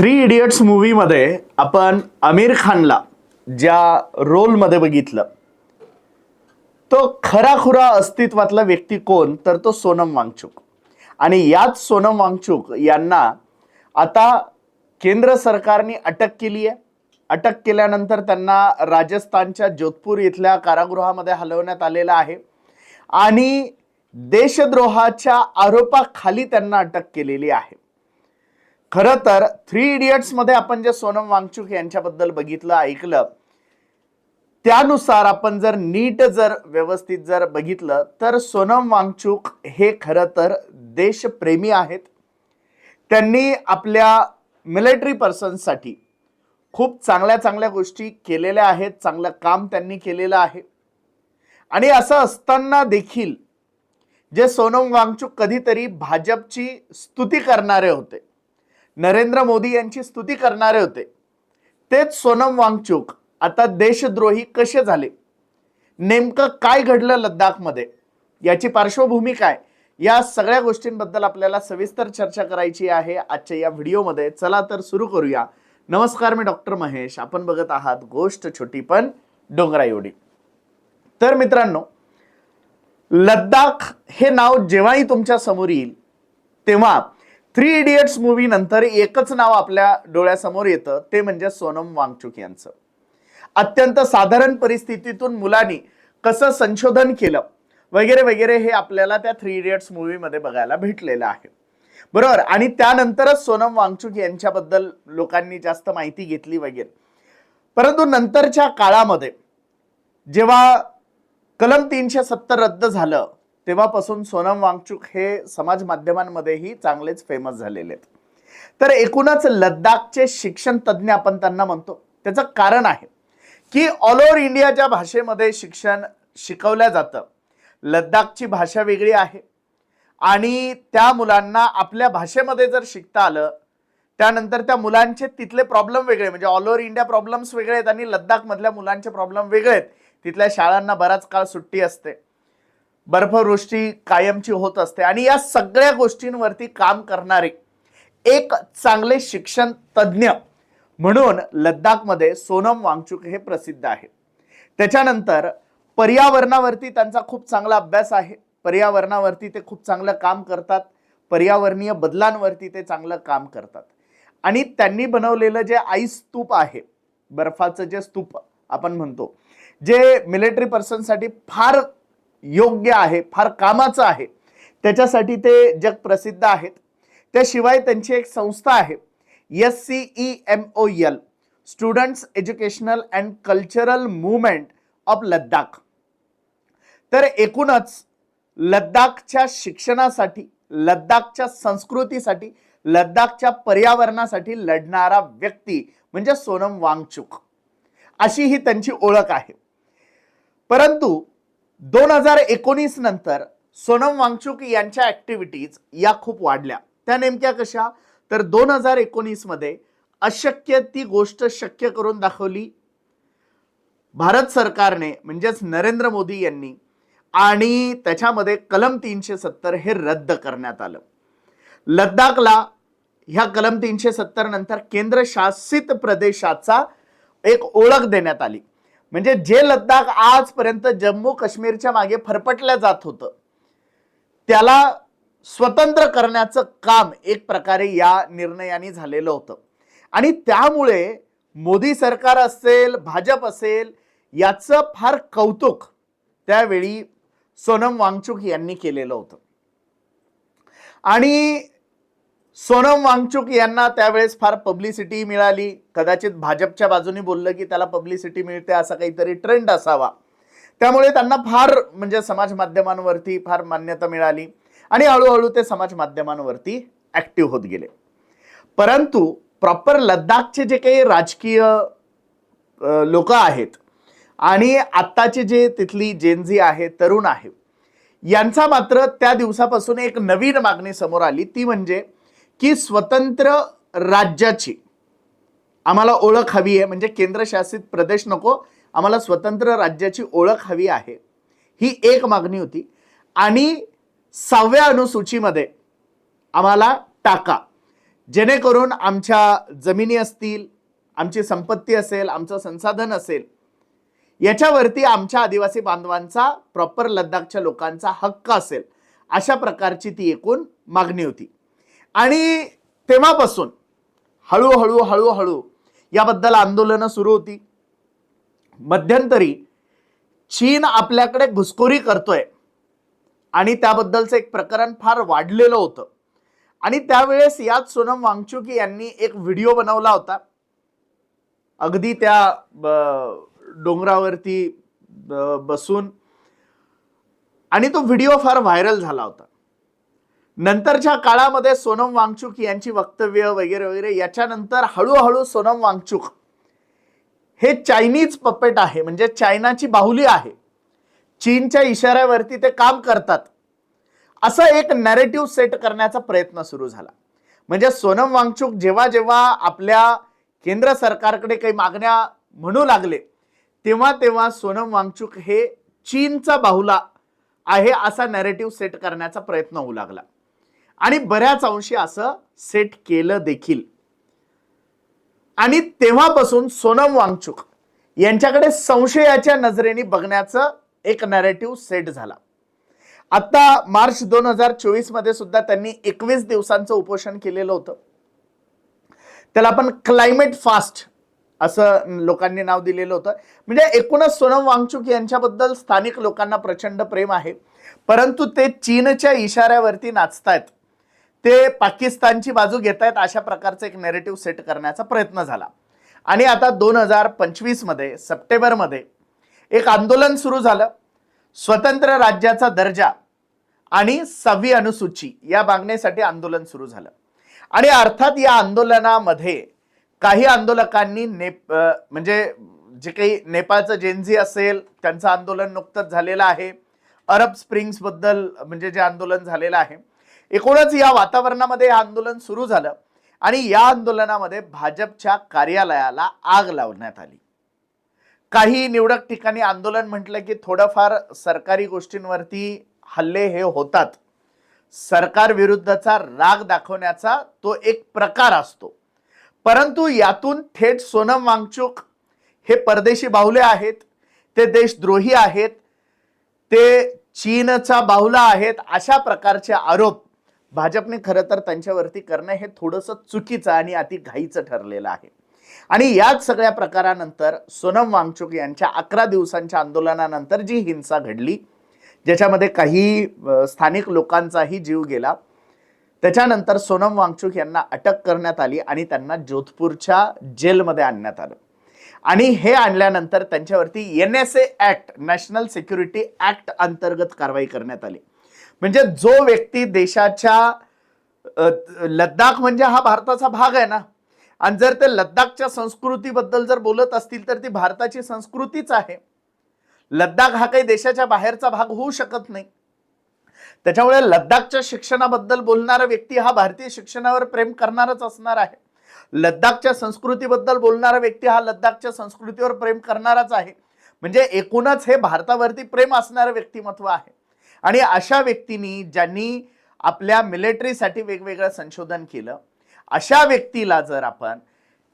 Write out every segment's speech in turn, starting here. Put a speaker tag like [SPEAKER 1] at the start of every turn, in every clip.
[SPEAKER 1] Three idiots मूवीमध्ये आपण आमिर खानला ज्या रोलमध्ये बघितलं तो खराखुरा अस्तित्वातला व्यक्ती कोण? तर तो सोनम वांगचुक. आणि याच सोनम वांगचुक यांना आता केंद्र सरकारने अटक केली आहे. अटक केल्यानंतर त्यांना राजस्थानच्या जोधपूर इथल्या कारागृहामध्ये हलवण्यात आलेलं आहे. आणि देशद्रोहाच्या आरोपाखाली त्यांना अटक केलेली आहे. खरं तर थ्री इडियट्समध्ये आपण जे सोनम वांगचुक यांच्याबद्दल बघितलं ऐकलं त्यानुसार आपण जर नीट जर व्यवस्थित जर बघितलं तर सोनम वांगचुक हे खरं तर देशप्रेमी आहेत. त्यांनी आपल्या मिलिटरी पर्सन्ससाठी खूप चांगल्या चांगल्या गोष्टी केलेल्या आहेत चांगलं काम त्यांनी केलेलं आहे. आणि असं असताना देखील जे सोनम वांगचुक कधीतरी भाजपची स्तुती करणारे होते. नरेंद्र मोदी यांची स्तुती करणारे होते. तेच सोनम वांगचूक आता देशद्रोही कसे झाले? नेमकं काय घडलं लद्दाखमध्ये? याची पार्श्वभूमी काय? या सगळ्या गोष्टींबद्दल आपल्याला सविस्तर चर्चा करायची आहे आजच्या या व्हिडिओमध्ये. चला तर सुरू करूया. नमस्कार मी डॉक्टर महेश. आपण बघत आहात गोष्ट छोटी पण डोंगरा एवढी. तर मित्रांनो लद्दाख हे नाव जेव्हाही तुमच्यासमोर येईल तेव्हा थ्री इडियट्स मूवी नंतर एकच नाव आपल्या डोळ्यासमोर येतं ते म्हणजे सोनम वांगचुक यांचं. अत्यंत साधारण परिस्थितीतून मुलांनी कसं संशोधन केलं वगैरे वगैरे हे आपल्याला त्या थ्री इडियट्स मूवीमध्ये बघायला भेटलेलं आहे. बरोबर? आणि त्यानंतरच सोनम वांगचुक यांच्याबद्दल लोकांनी जास्त माहिती घेतली वगैरे. परंतु नंतरच्या काळामध्ये जेव्हा कलम तीनशे सत्तर रद्द झालं तेव्हापासून सोनम वांगचुक हे समाज माध्यमांमध्येही चांगलेच फेमस झालेले आहेत. तर एकूणच लद्दाखचे शिक्षण तज्ज्ञ आपण त्यांना म्हणतो. त्याचं कारण आहे की ऑल ओव्हर इंडियाच्या भाषेमध्ये शिक्षण शिकवलं जातं लद्दाखची भाषा वेगळी आहे. आणि त्या मुलांना आपल्या भाषेमध्ये जर शिकता आलं त्यानंतर त्या मुलांचे तिथले प्रॉब्लेम वेगळे म्हणजे ऑल ओव्हर इंडिया प्रॉब्लेम्स वेगळे आहेत आणि लद्दाखमधल्या मुलांचे प्रॉब्लेम वेगळे आहेत. तिथल्या शाळांना बराच काळ सुट्टी असते. बर्फवृष्टी कायमची होत असते. आणि या सगळ्या गोष्टींवरती काम करणारे एक चांगले शिक्षण तज्ज्ञ म्हणून लद्दाखमध्ये सोनम वांगचुक हे प्रसिद्ध आहे त्याच्यानंतर पर्यावरणावरती त्यांचा खूप चांगला अभ्यास आहे. पर्यावरणावरती ते खूप चांगलं काम करतात. पर्यावरणीय बदलांवरती ते चांगलं काम करतात. आणि त्यांनी बनवलेलं जे आईस स्तूप आहे बर्फाचं जे स्तूप आपण म्हणतो जे मिलिटरी पर्सनसाठी फार योग्य आहे फार कामाचं आहे. त्याच्यासाठी ते जग प्रसिद्ध आहेत. त्याशिवाय त्यांची एक संस्था आहे S E C M O L students educational and cultural movement of Ladakh तर एकूणच लद्दाखच्या शिक्षणासाठी लद्दाखच्या संस्कृतीसाठी लद्दाखच्या पर्यावरणासाठी लढणारा व्यक्ती म्हणजे सोनम वांगचुक. अशी ही त्यांची ओळख आहे. परंतु दोन हजार एकोणीस नंतर सोनम वांगचुक यांच्या ऍक्टिव्हिटीज या खूप वाढल्या. त्या नेमक्या कशा? तर दोन हजार एकोणीसमध्ये अशक्य ती गोष्ट शक्य करून दाखवली. भारत सरकारने म्हणजेच नरेंद्र मोदी यांनी आणि त्याच्यामध्ये कलम तीनशे सत्तर हे रद्द करण्यात आलं. लद्दाखला ह्या कलम तीनशे सत्तर नंतर केंद्रशासित प्रदेशाचा एक ओळख देण्यात आली. म्हणजे जे लद्दाख आजपर्यंत जम्मू काश्मीरच्या मागे फरफटलं जात होतं त्याला स्वतंत्र करण्याचं काम एक प्रकारे या निर्णयाने झालेलं होतं. आणि त्यामुळे मोदी सरकार असेल भाजप असेल याचं फार कौतुक त्यावेळी सोनम वांगचुक यांनी केलेलं होतं. आणि सोनम वांगचुक यांना त्यावेळेस फार पब्लिसिटी मिळाली. कदाचित भाजपच्या बाजूने बोललं की त्याला पब्लिसिटी मिळते असा काहीतरी ट्रेंड असावा. त्यामुळे त्यांना फार म्हणजे समाज माध्यमांवरती फार मान्यता मिळाली आणि हळूहळू ते समाज माध्यमांवरती ॲक्टिव्ह होत गेले. परंतु प्रॉपर लद्दाखचे जे काही राजकीय लोक आहेत आणि आत्ताचे जे तिथली जेनझी आहे तरुण आहे यांचा मात्र त्या दिवसापासून एक नवीन मागणी समोर आली. ती म्हणजे की स्वतंत्र राज्याची आम्हाला ओळख हवी आहे. म्हणजे केंद्रशासित प्रदेश नको आम्हाला स्वतंत्र राज्याची ओळख हवी आहे. ही एक मागणी होती. आणि सहाव्या अनुसूचीमध्ये आम्हाला टाका. जेणेकरून आमच्या जमिनी असतील आमची संपत्ती असेल आमचं संसाधन असेल याच्यावरती आमच्या आदिवासी बांधवांचा प्रॉपर लद्दाखच्या लोकांचा हक्क असेल अशा प्रकारची ती एकूण मागणी होती. आणि तेव्हापासून हळूहळू हळूहळू याबद्दल आंदोलनं सुरू होती. मध्यंतरी चीन आपल्याकडे घुसखोरी करतोय. आणि त्याबद्दलचं एक प्रकरण फार वाढलेलं होतं. आणि त्यावेळेस याच सोनम वांगचुकी यांनी एक व्हिडिओ बनवला होता. अगदी त्या ब- डोंगरावरती बसून. आणि तो व्हिडिओ फार व्हायरल झाला होता. नंतरच्या काळामध्ये सोनम वांगचुक यांची वक्तव्य वगैरे वगैरे याच्यानंतर हळूहळू सोनम वांगचुक. हे चायनीज पपेट आहे म्हणजे चायनाची बाहुली आहे. चीनच्या इशाऱ्यावरती ते काम करतात. असं एक नॅरेटिव्ह सेट करण्याचा प्रयत्न सुरू झाला. म्हणजे सोनम वांगचुक जेव्हा जेव्हा आपल्या केंद्र सरकारकडे काही मागण्या म्हणू लागले तेव्हा तेव्हा सोनम वांगचुक हे चीनचा बाहुला आहे असा नॅरेटिव्ह सेट करण्याचा प्रयत्न होऊ लागला. आणि बऱ्याच अंशी असं सेट केलं देखील. आणि तेव्हापासून सोनम वांगचुक यांच्याकडे संशयाच्या नजरेने बघण्याचं एक नॅरेटिव्ह सेट झाला. आता मार्च दोन हजार चोवीसमध्ये सुद्धा त्यांनी एकवीस दिवसांचं उपोषण केलेलं होतं. त्याला आपण क्लायमेट फास्ट असं लोकांनी नाव दिलेलं होतं. म्हणजे एकूणच सोनम वांगचुक यांच्याबद्दल स्थानिक लोकांना प्रचंड प्रेम आहे. परंतु ते चीनच्या इशाऱ्यावरती नाचतायत. ते पाकिस्तानची बाजू घेत आहेत अशा प्रकारचं एक नेरेटिव्ह सेट करण्याचा प्रयत्न झाला. आणि आता दोन हजार पंचवीसमध्ये सप्टेंबरमध्ये एक आंदोलन सुरू झालं. स्वतंत्र राज्याचा दर्जा आणि सहावी अनुसूची या मागणीसाठी आंदोलन सुरू झालं. आणि अर्थात या आंदोलनामध्ये काही आंदोलकांनी नेप म्हणजे जे काही नेपाळचं जेनझी असेल त्यांचं आंदोलन नुकतंच झालेलं आहे. अरब स्प्रिंग्सबद्दल म्हणजे जे आंदोलन झालेलं आहे. एकूणच या वातावरणामध्ये हे आंदोलन सुरू झालं आणि या आंदोलनामध्ये भाजपच्या कार्यालयाला आग लावण्यात आली. काही निवडक ठिकाणी आंदोलन म्हटलं की थोडंफार सरकारी गोष्टींवरती हल्ले हे होतात. सरकार विरुद्धचा राग दाखवण्याचा तो एक प्रकार असतो. परंतु यातून थेट सोनम वांगचुक हे परदेशी बाहुले आहेत ते देशद्रोही आहेत ते चीनचा बाहुला आहेत अशा प्रकारचे आरोप भाजपने खरं तर त्यांच्यावरती करणं हे थोडंसं चुकीचं आणि अति घाईचं ठरलेलं आहे. आणि याच सगळ्या प्रकारानंतर सोनम वांगचुक यांच्या अकरा दिवसांच्या आंदोलनानंतर जी हिंसा घडली ज्याच्यामध्ये काही स्थानिक लोकांचाही जीव गेला त्याच्यानंतर सोनम वांगचुक यांना अटक करण्यात आली आणि त्यांना जोधपूरच्या जेलमध्ये आणण्यात आलं. आणि हे आणल्यानंतर त्यांच्यावरती N S A act national security act अंतर्गत कारवाई करण्यात आली. म्हणजे जो व्यक्ती देशाच्या लद्दाख म्हणजे हा भारताचा भाग आहे ना. आणि जर ते लद्दाखच्या संस्कृतीबद्दल जर बोलत असतील तर ती भारताची संस्कृतीच आहे. लद्दाख हा काही देशाच्या बाहेरचा भाग होऊ शकत नाही. त्याच्यामुळे लद्दाखच्या शिक्षणाबद्दल बोलणारा व्यक्ती हा भारतीय शिक्षणावर प्रेम करणारच असणार आहे. लद्दाखच्या संस्कृतीबद्दल बोलणारा व्यक्ती हा लद्दाखच्या संस्कृतीवर प्रेम करणाराच आहे. म्हणजे एकूणच हे भारतावरती प्रेम असणारं व्यक्तिमत्व आहे. आणि अशा व्यक्तींनी ज्यांनी आपल्या मिलिटरीसाठी वेगवेगळं संशोधन केलं अशा व्यक्तीला जर आपण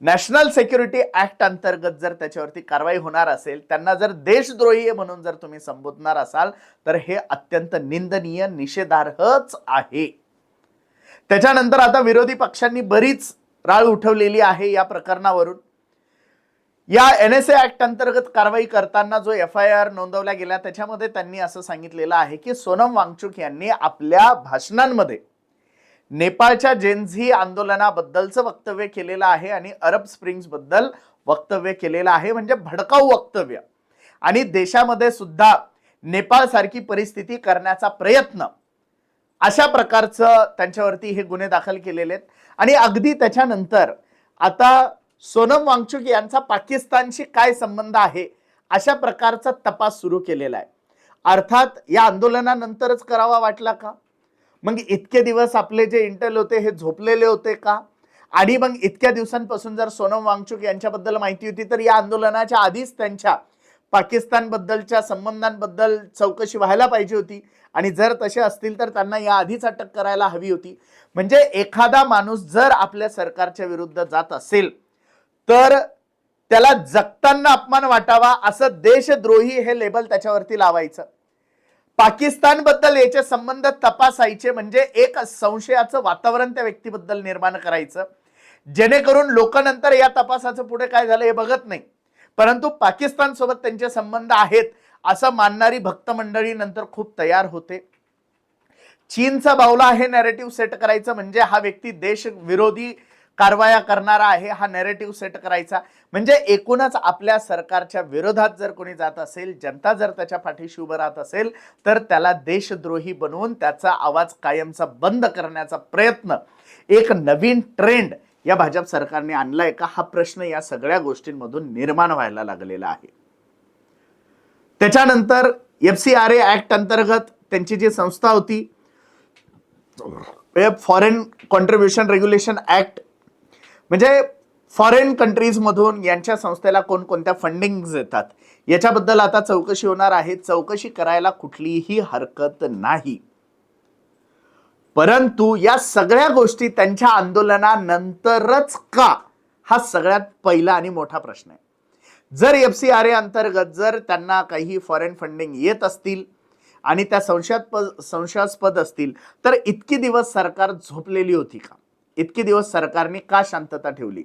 [SPEAKER 1] नॅशनल सिक्युरिटी ऍक्ट अंतर्गत जर त्याच्यावरती कारवाई होणार असेल त्यांना जर देशद्रोही म्हणून जर तुम्ही संबोधणार असाल तर हे अत्यंत निंदनीय निषेधार्हच आहे. त्याच्यानंतर आता विरोधी पक्षांनी बरीच राळ उठवलेली आहे या प्रकरणावरून. या एन एस ए ऍक्ट अंतर्गत कारवाई करताना जो एफ आय आर नोंदवला गेला त्याच्यामध्ये त्यांनी असं सांगितलेलं आहे की सोनम वांगचुक यांनी आपल्या भाषणांमध्ये नेपाळच्या जेन्झी आंदोलनाबद्दलचं वक्तव्य केलेलं आहे आणि अरब स्प्रिंग्सबद्दल वक्तव्य केलेलं आहे म्हणजे भडकाऊ वक्तव्य. आणि देशामध्ये सुद्धा नेपाळसारखी परिस्थिती करण्याचा प्रयत्न. अशा प्रकारचं त्यांच्यावरती हे गुन्हे दाखल केलेले आहेत. आणि अगदी त्याच्यानंतर आता सोनम वांगचुक यांचा पाकिस्तानशी काय संबंध आहे? अशा प्रकारचा तपास सुरू केलेला आहे. अर्थात या आंदोलनानंतरच करावा वाटला का? मग इतके दिवस आपले जे इंटेल होते हे झोपलेले होते का? आणि मग इतक्या दिवसांपासून जर सोनम वांगचुक यांच्याबद्दल माहिती होती तर या आंदोलनाच्या आधीच त्यांच्या पाकिस्तानबद्दलच्या संबंधांबद्दल चौकशी व्हायला पाहिजे होती. आणि जर तसे असतील तर त्यांना या आधीच अटक करायला हवी होती. म्हणजे एखादा माणूस जर आपल्या सरकारच्या विरुद्ध जात असेल तर त्याला जगताना अपमान वाटावा असं देशद्रोही हे लेबल त्याच्यावरती लावायचं. पाकिस्तानबद्दल याचे संबंध तपासायचे म्हणजे एक संशयाचं वातावरण त्या व्यक्तीबद्दल निर्माण करायचं. जेणेकरून लोक नंतर या तपासाचं पुढे काय झालं हे बघत नाही. परंतु पाकिस्तान सोबत त्यांचे संबंध आहेत असं मानणारी भक्त मंडळी नंतर खूप तयार होते. चीनचा बावला हे नॅरेटिव्ह सेट करायचं म्हणजे हा व्यक्ती देशविरोधी कारवाया करणारा आहे हा नॅरेटिव्ह सेट करायचा. म्हणजे एकूणच आपल्या सरकारच्या विरोधात जर कोणी जात असेल जनता जर त्याच्या पाठीशी उभं राहत असेल तर त्याला देशद्रोही बनवून त्याचा आवाज कायमचा बंद करण्याचा प्रयत्न एक नवीन ट्रेंड या भाजप सरकारने आणलाय का हा प्रश्न या सगळ्या गोष्टींमधून निर्माण व्हायला लागलेला आहे. त्याच्यानंतर F C R A act अंतर्गत त्यांची जी संस्था होती फॉरेन कॉन्ट्रीब्युशन रेग्युलेशन ऍक्ट म्हणजे फॉरेन कंट्रीजमधून यांच्या संस्थेला कोणकोणत्या फंडिंग येतात? याच्याबद्दल आता चौकशी होणार आहे. चौकशी करायला कुठलीही हरकत नाही. परंतु या सगळ्या गोष्टी त्यांच्या आंदोलनानंतरच का? हा सगळ्यात पहिला आणि मोठा प्रश्न आहे. जर एफ सी आर ए अंतर्गत जर त्यांना काही फॉरेन फंडिंग येत असतील आणि त्या संशयास्पद संशयास्पद असतील तर इतकी दिवस सरकार झोपलेली होती का? इतके दिवस सरकारने का शांतता ठेवली?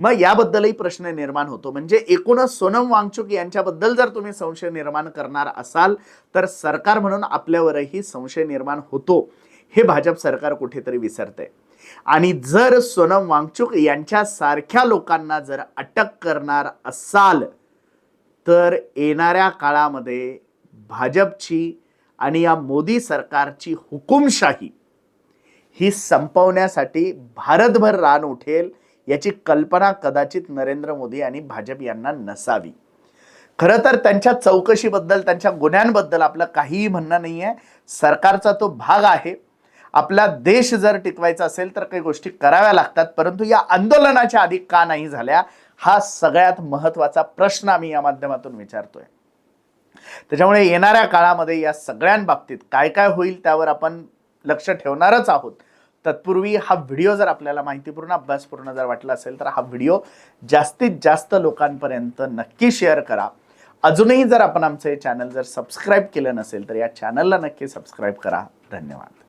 [SPEAKER 1] मग याबद्दलही प्रश्न निर्माण होतो. म्हणजे एकूणच सोनम वांगचुक यांच्याबद्दल जर तुम्ही संशय निर्माण करणार असाल तर सरकार म्हणून आपल्यावरही संशय निर्माण होतो हे भाजप सरकार कुठेतरी विसरते आणि जर सोनम वांगचुक यांच्यासारख्या लोकांना जर अटक करणार असाल तर येणाऱ्या काळामध्ये भाजपची आणि या मोदी सरकारची हुकुमशाही ही संपवण्यासाठी भारतभर रान उठेल याची कल्पना कदाचित नरेंद्र मोदी आणि भाजप यांना नसावी. खरं तर त्यांच्या चौकशीबद्दल त्यांच्या गुन्ह्यांबद्दल आपलं काहीही म्हणणं नाही आहे सरकारचा तो भाग आहे. आपला देश जर टिकवायचा असेल तर काही गोष्टी कराव्या लागतात परंतु या आंदोलनाच्या आधी का नाही झाल्या हा सगळ्यात महत्त्वाचा प्रश्न आम्ही या माध्यमातून विचारतोय. त्याच्यामुळे येणाऱ्या काळामध्ये या सगळ्यांबाबतीत काय काय होईल त्यावर आपण लक्ष ठेवणारच आहोत. तत्पूर्वी हा व्हिडिओ जर आपल्याला माहितीपूर्ण अभ्यासपूर्ण जर वाटला असेल तर हा व्हिडिओ जास्तीत जास्त लोकांपर्यंत नक्की शेअर करा. अजूनही जर आपण आमचं हे चॅनल जर सबस्क्राईब केलं नसेल तर या चॅनलला नक्की सबस्क्राईब करा. धन्यवाद.